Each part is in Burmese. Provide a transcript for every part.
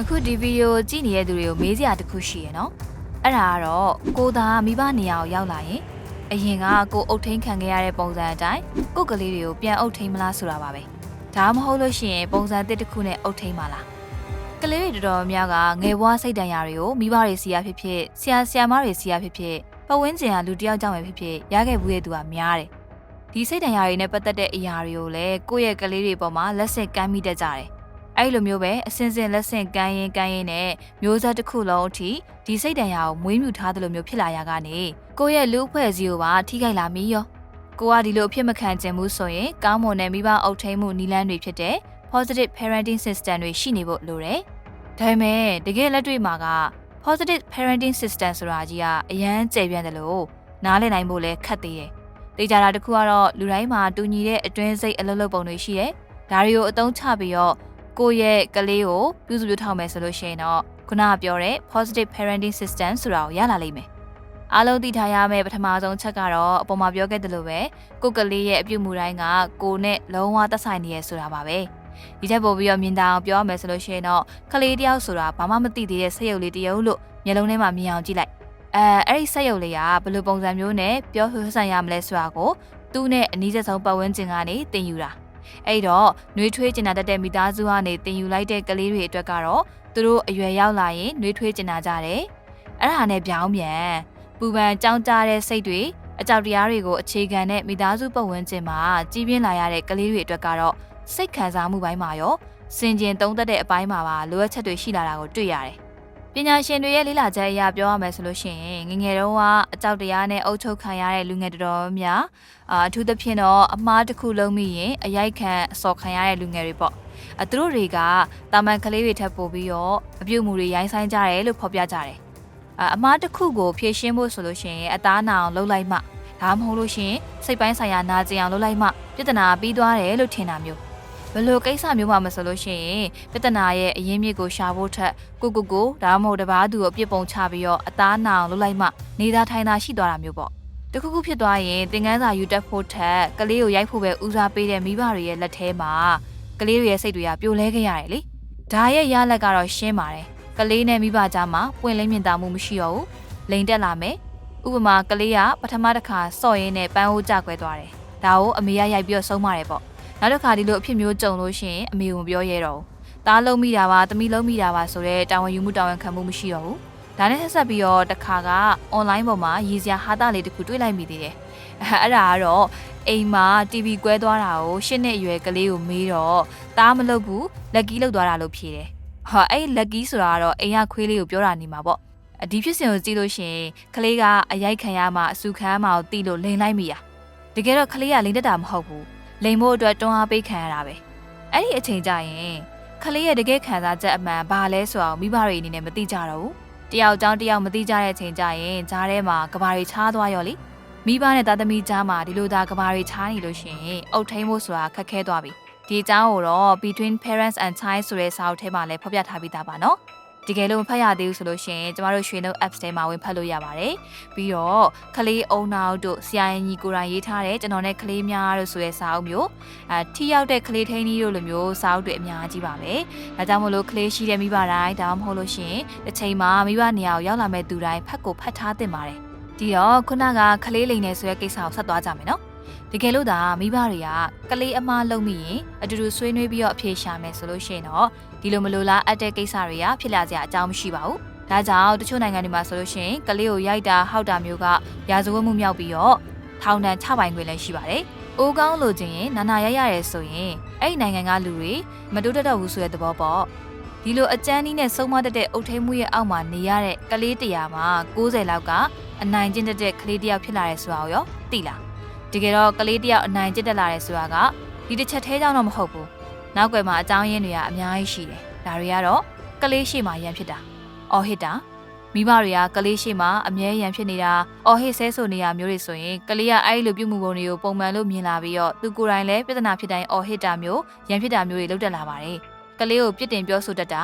အခုဒီဗီဒီယိုကြည့်နေတဲ့သူတွေကိုမေးစရာတစ်ခုရှိရယ်နော်အဲ့ဒါကတော့ကိုသားမိဘနေရာကိုရောက်လာရင်အရင်ကကိုအုတ်ထင်းခံခဲ့ရတဲ့ပုံစံအတိုင်းကိုယ့်ကလေးတွေကိုပြန်အုတ်ထင်းမလားဆိုတာပါပဲဒါမှမဟုတ်လို့ရှိရင်ပုံစံတစ်တစ်ခုနဲ့အုတ်ထင်းပါလားကလေးတွေတော်တော်များများကငယ်ဘွားစိတ်တန်ရာတွေကိုမိဘတွေစီရဖြစ်ဖြစ်ဆရာဆရာမတွေစီရဖြစ်ဖြစ်ပတ်ဝန်းကျင်ကလူတစ်ယောက်ကြောင့်ပဲဖြစ်ဖြစ်ရခဲ့ဘူးရဲ့သူကများတယ်ဒီစိတ်တန်ရာတွေနဲ့ပတ်သက်တဲ့အရာတွေကိုလည်းကိုယ့်ရဲ့ကလေးတွေပေါ်မှာလက်ဆင့်ကမ်းမိတတ်ကြတယ် အဲ့လိုမျိုးပဲအစင်စင်လက်ဆင့်ကမ်းရင်ကမ်းရင်နဲ့မျိုးဆက်တစ်ခုလုံးအထိဒီစိတ်တန်ရာကိုမွေးမြူထားသလိုမျိုးဖြစ်လာရကနေကိုယ့်ရဲ့လူအဖွဲ့အစည်းကိုပါထိခိုက်လာမီရောကိုကဒီလိုအဖြစ်မခံချင်ဘူးဆိုရင်ကောင်းမွန်တဲ့မိဘအုပ်ထိန်းမှုနည်းလမ်းတွေဖြစ်တဲ့ positive parenting system တွေရှိနေဖို့လိုတယ်ဒါပေမဲ့တကယ်လက်တွေ့မှာက positive parenting system ဆိုတာကြီးကအရန်ကျေပြန့်တယ်လို့နားလည်နိုင်ဖို့လည်းခက်သေးတယ်တေချာတာတစ်ခုကတော့လူတိုင်းမှာတူညီတဲ့အတွင်းစိတ်အလုပ်လုပ်ပုံတွေရှိတယ်ဒါတွေကိုအသုံးချပြီးတော့ ကိုယ့်ရဲ့ကလေးကိုပြုစုပြုထောင်မယ်ဆိုလို့ရှိရင်တော့ခုနကပြောတဲ့ positive parenting system ဆိုတာကိုရလာလိမ့်မယ်။အားလုံးသိထားရမယ့်ပထမဆုံးချက်ကတော့အပေါ်မှာပြောခဲ့သလိုပဲကိုယ့်ကလေးရဲ့အပြုအမူတိုင်းကကိုယ်နဲ့လုံးဝသက်ဆိုင်နေရဆိုတာပါပဲ။ဒီချက်ပို့ပြီးတော့မြင်တာအောင်ပြောရမယ်ဆိုလို့ရှိရင်တော့ကလေးတယောက်ဆိုတာဘာမှမသိသေးတဲ့ဆက်ရုပ်လေးတစ်ရုပ်လို့မျက်လုံးထဲမှာမြင်အောင်ကြည့်လိုက်။အဲအဲ့ဒီဆက်ရုပ်လေးကဘယ်လိုပုံစံမျိုးနဲ့ပြောဟဆန်ရမလဲဆိုတာကိုသူ့နဲ့အနည်းဆုံးပတ်ဝန်းကျင်ကနေသင်ယူတာ။ အဲ့တော့နှွေးထွေးကျင်နာတတ်တဲ့မိသားစုကနေတင်ယူလိုက်တဲ့ကလေးတွေအတွက်ကတော့သူတို့အရွယ်ရောက်လာရင်နှွေးထွေးကျင်နာကြတယ်။အဲ့ဒါနဲ့ပြောင်းပြန်ပူပန်ကြောင်းကြတဲ့စိတ်တွေအကြောက်တရားတွေကိုအခြေခံတဲ့မိသားစုပတ်ဝန်းကျင်မှာကြီးပြင်းလာရတဲ့ကလေးတွေအတွက်ကတော့စိတ်ခံစားမှုပိုင်းမှာရောစင်ကျင်သုံးသက်တဲ့အပိုင်းမှာပါလိုအပ်ချက်တွေရှိလာတာကိုတွေ့ရတယ်။ပ ညာရှင်တွေရဲ့လေ့လာချက်အရပြောရမယ်ဆိုလို့ရှိရင်ငယ်ငယ်တုန်းကအကြောက်တရားနဲ့အုပ်ချုပ်ခံရတဲ့လူငယ်တော်တော်များအာအထူးသဖြင့်တော့အမားတစ်ခုလုံးမိရင်အရိုက်ခံအစော်ခံရတဲ့လူငယ်တွေပေါ့အသူတို့တွေကတာမန်ကလေးတွေထပ်ပို့ပြီးတော့အပြုတ်မှုတွေရိုင်းဆိုင်ကြတယ်လို့ဖော်ပြကြတယ်အာအမားတစ်ခုကိုဖြည့်ရှင်းဖို့ဆိုလို့ရှိရင်အသားနာအောင်လှုပ်လိုက်မှဒါမှမဟုတ်လို့ရှိရင်စိတ်ပိုင်းဆိုင်ရာနာကျင်အောင်လှုပ်လိုက်မှပြဿနာပြီးသွားတယ်လို့ထင်တာမျိုးဘယ် လိုကိစ္စမျိုးမှမဆိုလို့ရှိရင်ပြဿနာရဲ့အရင်းမြစ်ကိုရှာဖို့ထက်ကိုကိုကိုဒါမှမဟုတ်တပားသူကိုအပြစ်ပုံချပြီးတော့အသားနာအောင်လှုပ်လိုက်မှနေသားထိုင်သာရှိသွားတာမျိုးပေါ့တခုခုဖြစ်သွားရင်သင်ခန်းစာယူတတ်ဖို့ထက်ကလေးကိုရိုက်ဖို့ပဲဦးစားပေးတဲ့မိဘတွေရဲ့လက်ထဲမှာကလေးတွေရဲ့စိတ်တွေကပြိုလဲခဲ့ရတယ်လေ။ဒါရဲ့ရလက်ကတော့ရှင်းပါတယ်။ကလေးနဲ့မိဘကြားမှာပွင့်လင်းမြင်သာမှုမရှိတော့ဘူး။လိန်တက်လာမယ်။ဥပမာကလေးကပထမတစ်ခါစော့ရင်းနဲ့ပန်းဟိုးကြကွဲသွားတယ်။ဒါကိုအမေကရိုက်ပြီးတော့ဆုံးမတယ်ပေါ့။ နောက်တစ်ခါဒီလိုအဖြစ်မျိုးကြုံလို့ရှိရင်အမေကမပြောရဲတော့ဘူး။သားလုံးမိတာပါသမီးလုံးမိတာပါဆိုတော့တာဝန်ယူမှုတာဝန်ခံမှုမရှိတော့ဘူး။ဒါနဲ့ဆက်ဆက်ပြီးတော့တစ်ခါကအွန်လိုင်းပေါ်မှာရည်စရာဟာတာလေးတစ်ခုတွေ့လိုက်မိသေးတယ်။အဲအဲ့ဒါကတော့အိမ်မှာ TV ကွဲသွားတာကိုရှစ်နှစ်အရွယ်ကလေးကိုမေးတော့သားမလုပ်ဘူးလက်ကီးလောက်သွားတာလို့ဖြေတယ်။ဟာအဲ့လက်ကီးဆိုတာကတော့အိမ်ကခွေးလေးကိုပြောတာနေမှာပေါ့။အဒီဖြစ်စဉ်ကိုကြည့်လို့ရှရင်ကလေးကအရိုက်ခံရမှအဆူခံရမှကိုတီးလို့လိန်လိုက်မိရ။တကယ်တော့ကလေးကလိန်တက်တာမဟုတ်ဘူး။ လိန်ဖို့အတွက်တွန်းအားပေးခံရတာပဲ။အဲ့ဒီအချိန်ကျရင်ကလေးရဲ့တကယ်ခံစားချက်အမှန်ဘာလဲဆိုတာကိုမိဘတွေအနေနဲ့မသိကြတော့ဘူး။တယောက်အကြောင်းတယောက်မသိကြတဲ့ချိန်ကြရင်ဂျားထဲမှာကဘာတွေချားသွားရောလေမိဘနဲ့သားသမီးကြားမှာဒီလိုသာကဘာတွေချားနေလို့ရှရင်အုတ်ထိန်ဖို့ဆိုတာခက်ခဲသွားပြီဒီအကြောင်းကိုတော့ between parents and child ဆိုတဲ့စာအုပ်ထဲမှာလည်းဖော်ပြထားပြီးသားပါနော် တကယ်လို့မဖတ်ရသေးဘူးဆိုလို့ရှရင်ကျမတို့ရွှေနှုတ် apps ထဲမှာဝင်ဖတ်လို့ရပါတယ်ပြီးတော့ကလေးအုံနောက်တို့ဆရာရင်ကြီးကိုယ်တိုင်ရေးထားတဲ့ကျွန်တော်နဲ့ကလေးများတို့ဆိုတဲ့စာအုပ်မျိုးအဲထိရောက်တဲ့ကလေးထိန်းကြီးတို့လိုမျိုးစာအုပ်တွေအများကြီးပါပဲဒါကြောင့်မလို့ကလေးရှိတဲ့မိဘတိုင်းဒါမှမဟုတ်လို့ရှရင်တစ်ချိန်မှာမိဘနေရာကိုရောက်လာမဲ့သူတိုင်းဖတ်ကိုဖတ်ထားသင့်ပါတယ်ဒီတော့ခုနကကလေးလိန်နေဆိုတဲ့ကိစ္စကိုဆက်သွားကြမယ်နော် တကယ်လို့ဒါမိဘတွေကကလေးအမားလုံးမိရင်အတူတူဆွေးနွေးပြီးတော့အဖြေရှာမယ်ဆိုလို့ရှိရင်တော့ဒီလိုမလိုလားအပ်တဲ့ကိစ္စတွေကဖြစ်လာစရာအကြောင်းမရှိပါဘူး။ဒါကြောင့်တချို့နိုင်ငံတွေမှာဆိုလို့ရှိရင်ကလေးကိုရိုက်တာဟောက်တာမျိုးကရာဇဝတ်မှုမြောက်ပြီးတော့ထောင်ဒဏ်ချပိုင်ခွင့်လည်းရှိပါတယ်။အိုးကောင်းလို့ချင်းရင်နာနာရရရဲဆိုရင်အဲ့ဒီနိုင်ငံကလူတွေမတိုးတက်တော့ဘူးဆိုတဲ့သဘောပေါ့။ဒီလိုအကြမ်းနည်းနဲ့ဆုံးမတတ်တဲ့အုတ်ထိန်မှုရဲ့အောက်မှာနေရတဲ့ကလေးတရာမှာ90လောက်က အနိုင်ကျင့်တတ်တဲ့ကလေးတယောက်ဖြစ်လာတယ်ဆိုတာကိုရောသိလား။ တကယ်တော့ကလေးတယောက်အနိုင်ကျင့်တက်လာတယ်ဆိုတာကဒီတစ်ချက်သေးကြောင့်တော့မဟုတ်ဘူး။နောက်ွယ်မှာအကြောင်းရင်းတွေကအများကြီးရှိတယ်။ဒါတွေကတော့ကလေးရှိမှရန်ဖြစ်တာ။အော်ဟစ်တာမိဘတွေကကလေးရှိမှအမြဲရန်ဖြစ်နေတာအော်ဟစ်ဆဲဆိုနေရမျိုးတွေဆိုရင်ကလေးကအဲ့ဒီလိုပြုမှုပုံတွေကိုပုံမှန်လို့မြင်လာပြီးတော့သူကိုယ်တိုင်လည်းပြဿနာဖြစ်တိုင်းအော်ဟစ်တာမျိုးရန်ဖြစ်တာမျိုးတွေလုပ်တတ်လာပါတယ်။ကလေးကိုပြစ်တင်ပြောဆိုတတ်တာ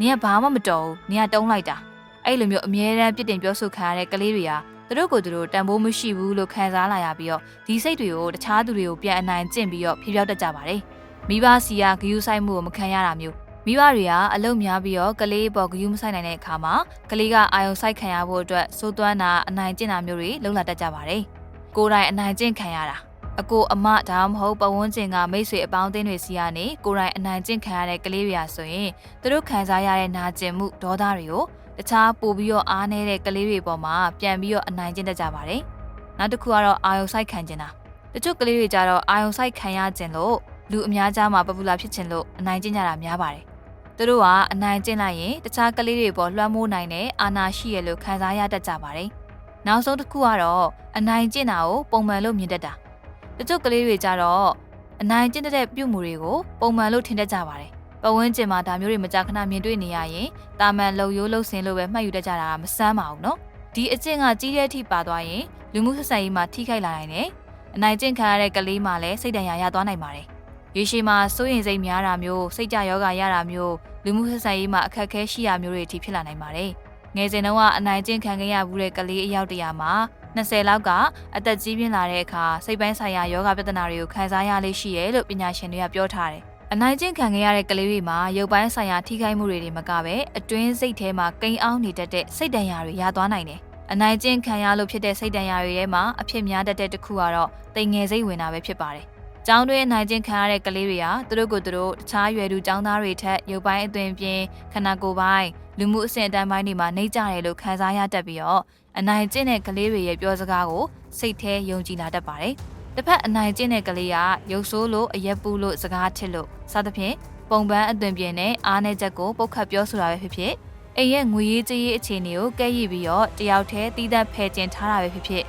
နင်ကဘာမှမတော်ဘူးနင်ကတုံးလိုက်တာအဲ့လိုမျိုးအမြဲတမ်းပြစ်တင်ပြောဆိုခံရတဲ့ကလေးတွေက သူတို့ကိုယ်သူတို့တန်ဖိုးမရှိဘူးလို့ခံစားလာရပြီးတော့ဒီစိတ်တွေကိုတခြားသူတွေကိုပြန်အနိုင်ကျင့်ပြီးတော့ဖြေပြောက်တတ်ကြပါတယ်။မိဘစီကဂယုဆိုင်မှုကိုမခံရတာမျိုးမိဘတွေကအလုပ်များပြီးတော့ကလေးပေါ်ဂယုမဆိုင်နိုင်တဲ့အခါမှာကလေးကအာယုံဆိုင်ခံရဖို့အတွက်စိုးသွမ်းတာအနိုင်ကျင့်တာမျိုးတွေလှုပ်လာတတ်ကြပါတယ်။ကိုယ်တိုင်အနိုင်ကျင့်ခံရတာအကိုအမဒါမှမဟုတ်ပဝန်းကျင်ကမိတ်ဆွေအပေါင်းအသင်းတွေစီကနေကိုယ်တိုင်အနိုင်ကျင့်ခံရတဲ့ကလေးတွေရာဆိုရင်သူတို့ခံစားရတဲ့နာကျင်မှုဒေါသတွေကို တခြားပို့ပြီးတော့အားနည်းတဲ့ကလေးတွေပေါ်မှာပြန်ပြီးတော့အနိုင်ကျင့်တတ်ကြပါတယ်။နောက်တစ်ခုကတော့အာယုံဆိုင်ခံခြင်းတာတချို့ကလေးတွေကြတော့အာယုံဆိုင်ခံရခြင်းလို့လူအများကြားမှာပပူလာဖြစ်ခြင်းလို့အနိုင်ကျင့်ကြတာများပါတယ်။သူတို့ကအနိုင်ကျင့်လိုက်ရင်တခြားကလေးတွေပေါ်လွှမ်းမိုးနိုင်တဲ့အာနာရှိရလို့ခံစားရတတ်ကြပါတယ်။နောက်ဆုံးတစ်ခုကတော့အနိုင်ကျင့်တာကိုပုံမှန်လို့မြင်တတ်တာ။တချို့ကလေးတွေကြတော့အနိုင်ကျင့်တဲ့ပြုမှုတွေကိုပုံမှန်လို့ထင်တတ်ကြပါတယ်။ ပဝန်းကျင်မှာဒါမျိုးတွေမကြာခဏမြင်တွေ့နေရရင်တာမန်လုံရိုးလုံစင်လို့ပဲမှတ်ယူတတ်ကြတာမစမ်းပါဘူးနော်။ဒီအကျင့်ကကြီးတဲ့အထိပါသွားရင်လူမှုဆက်ဆံရေးမှာထိခိုက်လာနိုင်တယ်။အနိုင်ကျင့်ခံရတဲ့ကလေးမှလည်းစိတ်ဒဏ်ရာရသွားနိုင်ပါတယ်။ရေရှည်မှာစိုးရင်စိတ်များတာမျိုးစိတ်ကြယောဂရတာမျိုးလူမှုဆက်ဆံရေးမှာအခက်အခဲရှိရမျိုးတွေအထိဖြစ်လာနိုင်ပါတယ်။ငယ်စဉ်တုန်းကအနိုင်ကျင့်ခံခဲ့ရမှုတဲ့ကလေးအယောက်တရာမှာ20လောက်ကအသက်ကြီးပြင်းလာတဲ့အခါစိတ်ပိုင်းဆိုင်ရာယောဂပြဿနာတွေကိုခံစားရလေးရှိရဲလို့ပညာရှင်တွေကပြောထားတယ်။ အနိုင်ကျင့်ခံခဲ့ရတဲ့ကလေးတွေမှာရုပ်ပိုင်းဆိုင်ရာထိခိုက်မှုတွေတွေမကပဲအတွင်းစိတ်ထဲမှာကိန်းအောင်နေတတ်တဲ့စိတ်ဒဏ်ရာတွေရသွားနိုင်တယ်။အနိုင်ကျင့်ခံရလို့ဖြစ်တဲ့စိတ်ဒဏ်ရာတွေထဲမှာအဖြစ်များတတ်တဲ့တစ်ခုကတော့တိမ်ငယ်စိတ်ဝင်တာပဲဖြစ်ပါတယ်။ကျောင်းတွင်းနိုင်ကျင့်ခံရတဲ့ကလေးတွေဟာသူတို့ကိုယ်သူတို့တခြားရွယ်သူကျောင်းသားတွေထက်ရုပ်ပိုင်းအသွင်ပြင်ခန္ဓာကိုယ်ပိုင်းလူမှုအဆင့်အတန်းပိုင်းတွေမှာနှိမ့်ကြတယ်လို့ခံစားရတတ်ပြီးတော့အနိုင်ကျင့်တဲ့ကလေးတွေရဲ့ပြောစကားကိုစိတ်ထဲယုံကြည်လာတတ်ပါတယ်။ တစ်ဖက်အနိုင်ကျင့်တဲ့ကလေးကရုပ်ဆိုးလို့အရက်ပူလို့စကားထစ်လို့စသဖြင့်ပုံပန်းအသွင်ပြင်နဲ့အားနည်းချက်ကိုပုတ်ခတ်ပြောဆိုတာပဲဖြစ်ဖြစ်အိမ်ရဲ့ငွေရေးကြေးရေးအခြေအနေကိုကဲ့ရပြီးတော့တယောက်တည်းတီးသန့်ဖယ်ကျင်ထားတာပဲဖြစ်ဖြစ်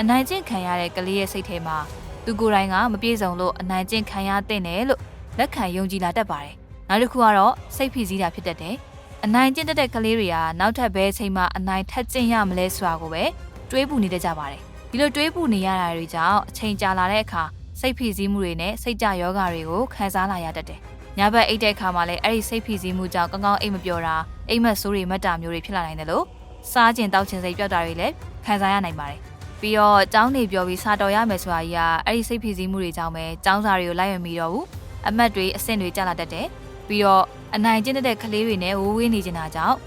အနိုင်ကျင့်ခံရတဲ့ကလေးရဲ့စိတ်ထဲမှာသူကိုယ်တိုင်ကမပြေဆုံးလို့အနိုင်ကျင့်ခံရတဲ့တယ်လို့လက်ခံယုံကြည်လာတတ်ပါတယ်။နောက်တစ်ခုကတော့စိတ်ဖိစီးတာဖြစ်တတ်တယ်။အနိုင်ကျင့်တတ်တဲ့ကလေးတွေကနောက်ထပ်ဘဲအချိန်မှအနိုင်ထက်ကျင့်ရမလဲဆိုတာကိုပဲတွေးပူနေတတ်ကြပါတယ်။ ဒီလိုတွေးပူနေရတာတွေကြောင့်အချိန်ကြာလာတဲ့အခါစိတ်ဖိစီးမှုတွေနဲ့စိတ်ကြယောဂတွေကိုခံစားလာရတတ်တယ်။ညဘက်အိတ်တဲ့အခါမှာလည်းအဲ့ဒီစိတ်ဖိစီးမှုကြောင့်ကောင်းကောင်းအိတ်မပြောတာအိမ်မက်ဆိုးတွေမက်တာမျိုးတွေဖြစ်လာနိုင်တယ်လို့စားကျင်တောက်ချင်စိတ်ပြောက်တာတွေလည်းခံစားရနိုင်ပါတယ်။ပြီးတော့ចောင်းနေပြောပြီးစာတော်ရမယ်ဆိုတာကြီးကအဲ့ဒီစိတ်ဖိစီးမှုတွေကြောင့်ပဲចောင်းစာတွေကိုလိုက်ရမီတော့ဘူး။အမတ်တွေအဆင့်တွေကျလာတတ်တယ်။ပြီးတော့အနိုင်ကျင့်တဲ့ကလေးတွေနဲ့ဝိုးဝေးနေကြတာကြောင့်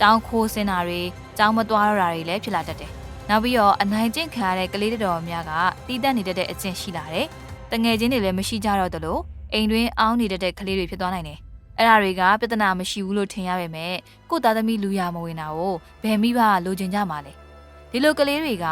ចောင်းခိုးစင်တာတွေចောင်းမသွားတော့တာတွေလည်းဖြစ်လာတတ်တယ်။ နောက်ပြီးတော့အနိုင်ကျင့်ခံရတဲ့ကလေးတော်များကတီးတက်နေတဲ့အကျင့်ရှိလာတယ်။တငယ်ချင်းတွေလည်းမရှိကြတော့သလိုအိမ်တွင်းအောင်းနေတဲ့ကလေးတွေဖြစ်သွားနိုင်တယ်။အဲ့ဒါတွေကပြဿနာမရှိဘူးလို့ထင်ရပေမဲ့ကို့သားသမီးလူရမဝင်တာကိုဘယ်မိဘကလိုချင်ကြမှာလဲ။ဒီလိုကလေးတွေက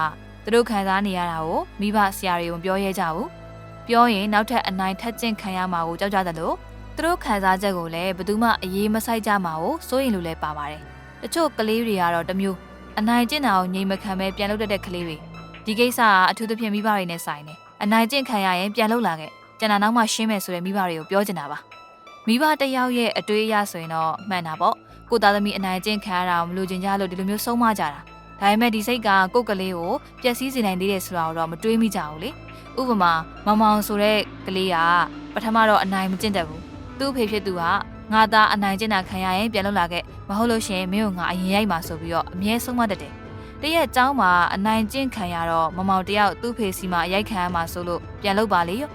သူတို့ခံစားနေရတာကိုမိဘဆရာတွေကိုပြောရဲကြဘူး။ပြောရင်နောက်ထပ်အနိုင်ထက်ကျင့်ခံရမှာကိုကြောက်ကြတယ်လို့သူတို့ခံစားချက်ကိုလည်းဘယ်သူမှအေးမဆိုင်ကြမှာကိုစိုးရင်လို့လည်းပါပါတယ်။တချို့ကလေးတွေကတော့တမျိုး အနိုင်ကျင့်တာကိုငြိမ်မခံပဲပြန်လုပ်တတ်တဲ့ကလေးတွေဒီကိစ္စကအထူးသဖြင့်မိဘတွေနဲ့ဆိုင်တယ်။အနိုင်ကျင့်ခံရရင်ပြန်လုပ်လာခဲ့ကျန်တာနောက်မှရှင်းမယ်ဆိုတဲ့မိဘတွေကိုပြောချင်တာပါမိဘတယောက်ရဲ့အတွေးအရဆိုရင်တော့မှန်တာပေါ့ကိုသားသမီးအနိုင်ကျင့်ခံရတာမလို့ချင်ကြလို့ဒီလိုမျိုးဆုံးမကြတာဒါပေမဲ့ဒီစိတ်ကကိုယ့်ကလေးကိုပျက်စီးစေနိုင်သေးတယ်ဆိုတာကိုတော့မတွေးမိကြဘူးလေဥပမာမောင်မောင်ဆိုတဲ့ကလေးကပထမတော့အနိုင်မကျင့်တတ်ဘူးသူ့ဖေဖြစ်သူက ငါသားအနိုင်ကျင့်တာခံရရင်ပြန်လွတ်လာခဲ့မဟုတ်လို့ရှင်မင်းတို့ငါအရင်ရိုက်မှာဆိုပြီးတော့အမြဲဆုံးမတတ်တယ်တရက်အကြောင်းမှာအနိုင်ကျင့်ခံရတော့မမောင်တယောက်သူ့ဖေစီမှာရိုက်ခံရမှာဆိုလို့ပြန်လုပ်ပါလေရော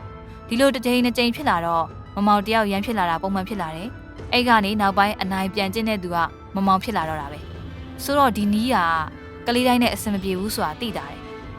ဒီလိုတစ်ကြိမ်နှစ်ကြိမ်ဖြစ်လာတော့မမောင်တယောက်ရမ်းဖြစ်လာတာပုံမှန်ဖြစ်လာတယ်အဲ့ကနေနောက်ပိုင်းအနိုင်ပြန်ကျင့်တဲ့သူကမမောင်ဖြစ်လာတော့တာပဲဆိုတော့ဒီနီးကကလေးတိုင်းနဲ့အဆင်မပြေဘူးဆိုတာသိတာတယ်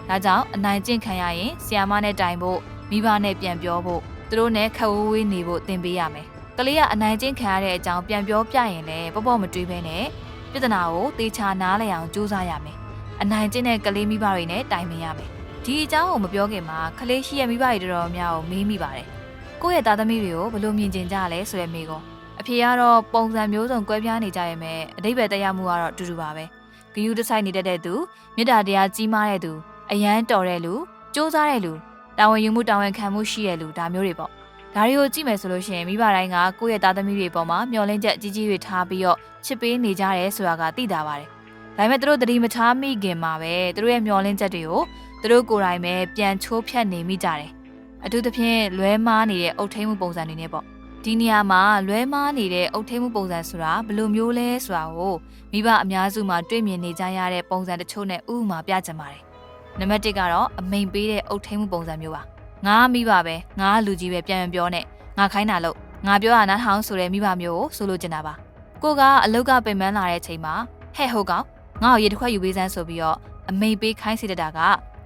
ဒါကြောင့်အနိုင်ကျင့်ခံရရင်ဆီယာမနဲ့တိုင်ဖို့မိဘနဲ့ပြန်ပြောဖို့သူတို့နဲ့ခက်ဝဲဝဲနေဖို့သင်ပေးရမယ် ကလေးကအနိုင်ကျင့်ခံရတဲ့အကြောင်းပြန်ပြောပြရင်လည်းပေါ့ပေါ့မတွေးဘဲနဲ့ပြဿနာကိုသေချာနားလည်အောင်ကြိုးစားရမယ်။အနိုင်ကျင့်တဲ့ကလေးမိဘတွေနဲ့တိုင်ပင်ရမယ်။ဒီအကြောင်းကိုမပြောခင်မှာကလေးရှိရဲ့မိဘတွေတော်တော်များကိုမေးမိပါတယ်။ကိုယ့်ရဲ့သားသမီးတွေကိုဘယ်လိုမြင်ကျင်ကြလဲဆိုတဲ့မေးခွန်းအဖေကတော့ပုံစံမျိုးစုံကွဲပြားနေကြရဲ့မဲ့အတိတ်ပဲတရားမှုကတော့အတူတူပါပဲ။ဂယုတဆိုင်နေတတ်တဲ့သူမေတ္တာတရားကြီးမားတဲ့သူအယမ်းတော်တဲ့လူစ조사တဲ့လူတာဝန်ယူမှုတာဝန်ခံမှုရှိတဲ့လူဒါမျိုးတွေပေါ့။ ဒါတွေကိုကြည့်မယ်ဆိုလို့ရှိရင်မိဘတိုင်းကကိုယ့်ရဲ့သားသမီးတွေပေါ်မှာမျှော်လင့်ချက်အကြီးကြီးတွေထားပြီးတော့ချစ်ပေးနေကြရဲဆိုတာကသိတာပါတယ်။ဒါပေမဲ့သူတို့တတိမထားမိခင်မှာပဲသူတို့ရဲ့မျှော်လင့်ချက်တွေကိုသူတို့ကိုယ်တိုင်ပဲပြန်ချိုးဖျက်နေမိကြတယ်အထူးသဖြင့်လွဲမားနေတဲ့အုတ်ထိန်မှုပုံစံတွေနဲ့ပေါ့ဒီနေရာမှာလွဲမားနေတဲ့အုတ်ထိန်မှုပုံစံဆိုတာဘယ်လိုမျိုးလဲဆိုတာကိုမိဘအများစုမှာတွေ့မြင်နေကြရတဲ့ပုံစံတချို့နဲ့ဥပမာပြချင်ပါတယ်နံပါတ်1ကတော့အမိန်ပေးတဲ့အုတ်ထိန်မှုပုံစံမျိုးပါ ငါမိဘပဲငါလူကြီးပဲပြန်ပြန်ပြောနဲ့ငါခိုင်းတာလို့ငါပြောတာနားထောင်ဆိုတဲ့မိဘမျိုးကိုဆိုလိုချင်တာပါကိုကအလုတ်ကပင်ပန်းလာတဲ့အချိန်မှာဟဲ့ဟုတ်ကောင်ငါ့ကိုရေတစ်ခွက်ယူပေးစမ်းဆိုပြီးတော့အမိန်ပေးခိုင်းစေတတာက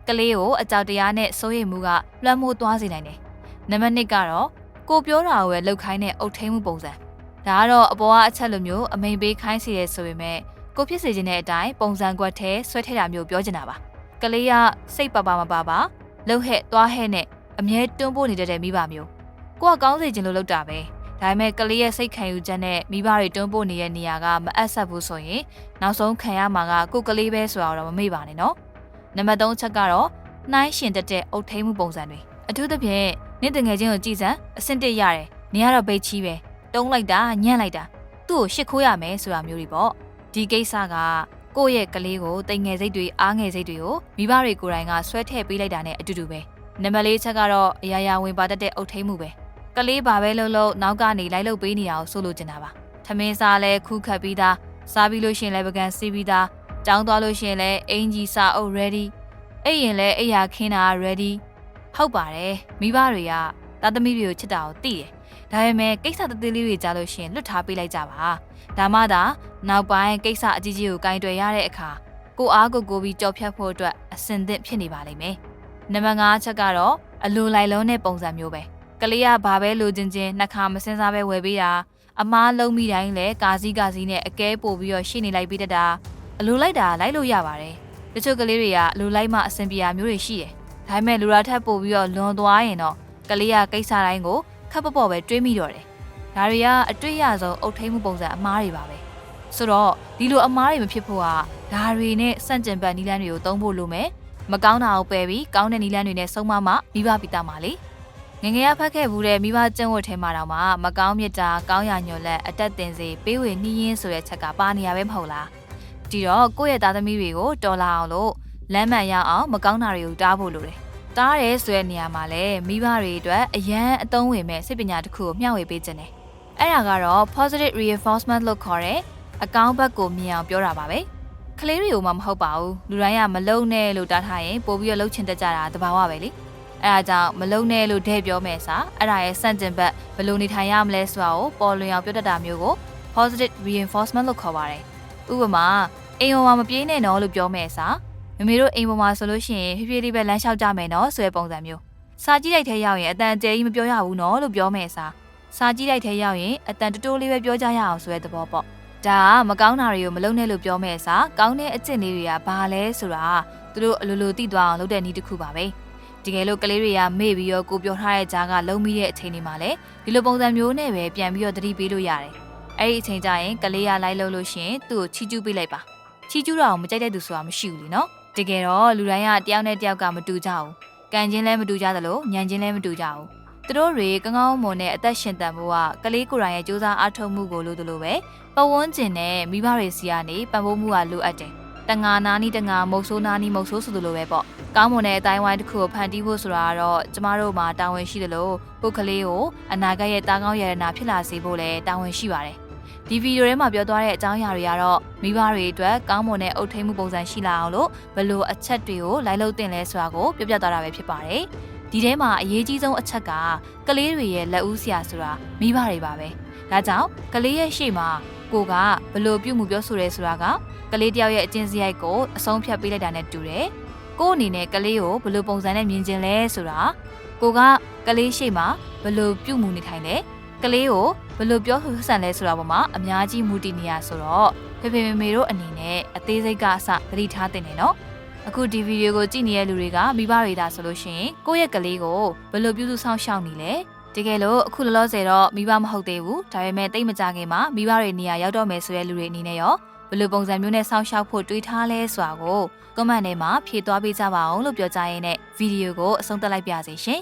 ကလေးကိုအကြောက်တရားနဲ့စိုးရိမ်မှုကလွှမ်းမိုးသွားစေနိုင်တယ်နံပါတ်1ကတော့ကိုပြောတာကိုပဲလှုပ်ခိုင်းတဲ့အုတ်ထိန်မှုပုံစံဒါကတော့အပေါ်ကအချက်လိုမျိုးအမိန်ပေးခိုင်းစေရဆိုပေမဲ့ကိုဖြစ်စေခြင်းတဲ့အတိုင်းပုံစံကွက်ထဲဆွဲထည့်တာမျိုးပြောချင်တာပါကလေးကစိတ်ပါပါမပါပါလှုပ်ဟဲ့သွားဟဲ့နဲ့ အမြဲတွန်းပို့နေတတ်တဲ့မိဘမျိုးကိုကကောင်းစေခြင်းလို့လုပ်တာပဲဒါပေမဲ့ကလေးရဲ့စိတ်ခံယူချက်နဲ့မိဘတွေတွန်းပို့နေတဲ့နေရာကမအပ်ဆက်ဘူးဆိုရင်နောက်ဆုံးခံရမှာကကိုကလေးပဲဆိုတာတော့မမေ့ပါနဲ့နော်နံပါတ်3ချက်ကတော့နှိုင်းရှင်တက်တဲ့အုတ်ထိန်မှုပုံစံတွေအထူးသဖြင့်နေ့တငယ်ချင်းကိုကြည်စံအဆင့်တက်ရတယ်နေရတော့ပိတ်ချီးပဲတုံးလိုက်တာညံ့လိုက်တာသူ့ကိုရှစ်ခိုးရမယ်ဆိုတာမျိုးတွေပေါ့ဒီကိစ္စကကိုယ့်ရဲ့ကလေးကိုတိမ်ငယ်စိတ်တွေအားငယ်စိတ်တွေကိုမိဘတွေကိုယ်တိုင်ကဆွဲထည့်ပေးလိုက်တာနဲ့အတူတူပဲ နံပါတ်၄ချက်ကတော့အရာရာဝင်ပါတတ်တဲ့အုတ်ထိန်မှုပဲကလေးဘာပဲလုပ်လို့နောက်ကနေလိုက်လုပ်ပေးနေရအောင်ဆိုလိုချင်တာပါထမင်းစားလဲခူးခတ်ပြီးသားစားပြီးလို့ရှရင်လဲပကံစီးပြီးသားကြောင်းသွားလို့ရှရင်လဲအင်ဂျီစာအုပ် ready အဲ့ရင်လဲအိယာခင်းတာ ready ဟုတ်ပါတယ်မိဘတွေကသားသမီးတွေကိုချစ်တာကိုသိတယ်ဒါပေမဲ့ကိစ္စတသေးလေးတွေကြားလို့ရှရင်လွတ်ထားပေးလိုက်ကြပါဒါမှသာနောက်ပိုင်းကိစ္စအကြီးကြီးကိုကင်တွယ်ရတဲ့အခါကိုအားကိုကိုပြီးကြော်ဖြတ်ဖို့အတွက်အစင်သင့်ဖြစ်နေပါလိမ့်မယ် နံပါတ်5ချက်ကတော့အလိုလိုက်လုံးတဲ့ပုံစံမျိုးပဲကလေးကဘာပဲလိုချင်ချင်းနှစ်ခါမစင်စားပဲဝယ်ပေးတာအမားလုံးမိတိုင်းလဲကာစီကာစီနဲ့အကဲပို့ပြီးတော့ရှင်းနေလိုက်ပြီးတတ်တာအလိုလိုက်တာလိုက်လို့ရပါတယ်တချို့ကလေးတွေကအလိုလိုက်မှအဆင်ပြေတာမျိုးတွေရှိတယ်ဒါပေမဲ့လူရာထက်ပို့ပြီးတော့လွန်သွားရင်တော့ကလေးကကိစ္စတိုင်းကိုခပ်ပပေါ့ပဲတွေးမိတော့တယ်ဒါတွေကအတွေ့ရဆုံးအုတ်ထိန်မှုပုံစံအမားတွေပါပဲဆိုတော့ဒီလိုအမားတွေမဖြစ်ဖို့ကဒါတွေနဲ့စန့်ကျင်ဘက်နီလန်းတွေကိုသုံးဖို့လိုမယ် မကောင်းတာကိုပယ်ပြီးကောင်းတဲ့နီလန်းတွေနဲ့ဆုံးမမှမိဘပိတာမှာလေငငယ်ရဖတ်ခဲ့ဘူးတဲ့မိဘကျင့်ဝတ်ထဲမှာတော့မှမကောင်းမြတ်တာကောင်းရညွန်လက်အတက်တင်စေပေးဝေနှီးရင်းဆိုတဲ့ချက်ကပါနေရပဲမဟုတ်လားဒီတော့ကိုယ့်ရဲ့သားသမီးတွေကိုတော်လာအောင်လို့လမ်းမှန်ရအောင်မကောင်းတာတွေကိုတားဖို့လိုတယ်တားရဲဆိုတဲ့နေရာမှာလည်းမိဘတွေအတွက်အရန်အသုံးဝင်မဲ့စိတ်ပညာတစ်ခုကိုမျှဝေပေးခြင်းတယ်အဲ့ဒါကတော့ positive reinforcement လို့ခေါ်တဲ့အကောင်းဘက်ကိုမြင်အောင်ပြောတာပါပဲ ကလေးတွေကိုမှမဟုတ်ပါဘူးလူတိုင်းကမလုံနဲ့လို့တားထားရင်ပို့ပြီးတော့လှုပ်ချင်တတ်ကြတာတဘာဝပဲလေအဲဒါကြောင့်မလုံနဲ့လို့တဲ့ပြောမယ်စာအဲ့ဒါရဲ့စန့်ကျင်ဘက်ဘယ်လိုနေထိုင်ရမလဲဆိုတာကိုပေါ်လွင်အောင်ပြောတတ်တာမျိုးကို positive reinforcement လို့ခေါ်ပါတယ်ဥပမာအိမ်ပေါ်မှာမပြေးနဲ့နော်လို့ပြောမယ်စာမမေတို့အိမ်ပေါ်မှာဆိုလို့ရှိရင်ဖြည်းဖြည်းလေးပဲလမ်းလျှောက်ကြမယ်နော်ဆိုတဲ့ပုံစံမျိုးစာကြည့်လိုက်တဲ့ရောက်ရင်အတန်အကျယ်ကြီးမပြောရဘူးနော်လို့ပြောမယ်စာစာကြည့်လိုက်တဲ့ရောက်ရင်အတန်တိုးတိုးလေးပဲပြောကြရအောင်ဆိုတဲ့သဘောပေါ့ ဒါကမကောင်းတာတွေကိုမလုပ်နဲ့လို့ပြောမဲ့အစားကောင်းတဲ့အကျင့်လေးတွေကဘာလဲဆိုတာသူတို့အလိုလိုသိသွားအောင်လုပ်တဲ့နည်းတစ်ခုပါပဲတကယ်လို့ကလေးတွေကမေ့ပြီးတော့ကိုပြောထားတဲ့ကြားကလုံးမိတဲ့အချိန်တွေမှာလည်းဒီလိုပုံစံမျိုးနဲ့ပဲပြန်ပြီးတော့သတိပေးလို့ရတယ်အဲ့ဒီအချိန်ကျရင်ကလေးရလိုက်လို့လို့ရှင်သူ့ကိုချီးကျူးပေးလိုက်ပါချီးကျူးတော့မကြိုက်တဲ့သူဆိုတာမရှိဘူးလीနော်တကယ်တော့လူတိုင်းကတယောက်နဲ့တယောက်ကမတူကြဘူးကံချင်းလည်းမတူကြသလိုညံချင်းလည်းမတူကြဘူး သူတို့တွေကောင်းကောင်းမွန်တဲ့အသက်ရှင်တန်ဖို့ကကလေးကိုယ်တိုင်ရဲ့စူးစမ်းအားထုတ်မှုကိုလို့တလို့ပဲပဝန်းကျင်နဲ့မိဘတွေစီကနေပံ့ပိုးမှုကလိုအပ်တယ်။တငါနာနီးတငါမုတ်ဆိုးနာနီးမုတ်ဆိုးဆိုလိုပဲပေါ့။ကောင်းမွန်တဲ့အတိုင်းဝိုင်းတစ်ခုကိုဖန်တီးဖို့ဆိုတာကတော့ကျမတို့မှာတာဝန်ရှိတယ်လို့ပုတ်ကလေးကိုအနာဂတ်ရဲ့တာကောင်းရတနာဖြစ်လာစေဖို့လည်းတာဝန်ရှိပါတယ်။ဒီဗီဒီယိုထဲမှာပြောသွားတဲ့အကြောင်းအရာတွေကတော့မိဘတွေအတွက်ကောင်းမွန်တဲ့အုတ်ထိန်မှုပုံစံရှိလာအောင်လို့ဘယ်လိုအချက်တွေကိုလိုက်လုပ်တင်လဲဆိုတာကိုပြောပြသွားတာပဲဖြစ်ပါတယ်။ ဒီထဲမှာအရေးကြီးဆုံးအချက်ကကလေးတွေရဲ့လက်ဦးဆရာဆိုတာမိဘတွေပါပဲ။ဒါကြောင့်ကလေးရဲ့ရှေ့မှာကိုကဘလို့ပြုတ်မှုပြောဆိုရဲဆိုတာကကလေးတယောက်ရဲ့အကျင့်စရိုက်ကိုအဆုံးဖြတ်ပေးလိုက်တာနဲ့တူတယ်။ကို့အနေနဲ့ကလေးကိုဘလို့ပုံစံနဲ့မြင်ကျင်လဲဆိုတာကိုကကလေးရှိမှဘလို့ပြုတ်မှုနေထိုင်လဲကလေးကိုဘလို့ပြောဆိုဆန်လဲဆိုတာပေါ်မှာအများကြီးမူတည်နေရဆိုတော့ဖေဖေမေမေတို့အနေနဲ့အသေးစိတ်ကအစသတိထားတင်နေနော်။ အခုဒီဗီဒီယိုကိုကြည့်နေတဲ့လူတွေကမိဘတွေဒါဆိုလို့ရှိရင်ကိုယ့်ရဲ့ကလေးကိုဘယ်လိုပြုစုဆောင်ရှောက်နေလဲတကယ်လို့အခုလောလောဆယ်တော့မိဘမဟုတ်သေးဘူးဒါပေမဲ့တိတ်မကြခင်မှာမိဘတွေနေရာရောက်တော့မယ်ဆိုတဲ့လူတွေအနေနဲ့ရောဘယ်လိုပုံစံမျိုးနဲ့စောင့်ရှောက်ဖို့တွေးထားလဲဆိုတာကိုကွန်မန့်ထဲမှာဖြေသွားပေးကြပါအောင်လို့ပြောကြရင်းနဲ့ဗီဒီယိုကိုအဆုံးသတ်လိုက်ပါစေရှင်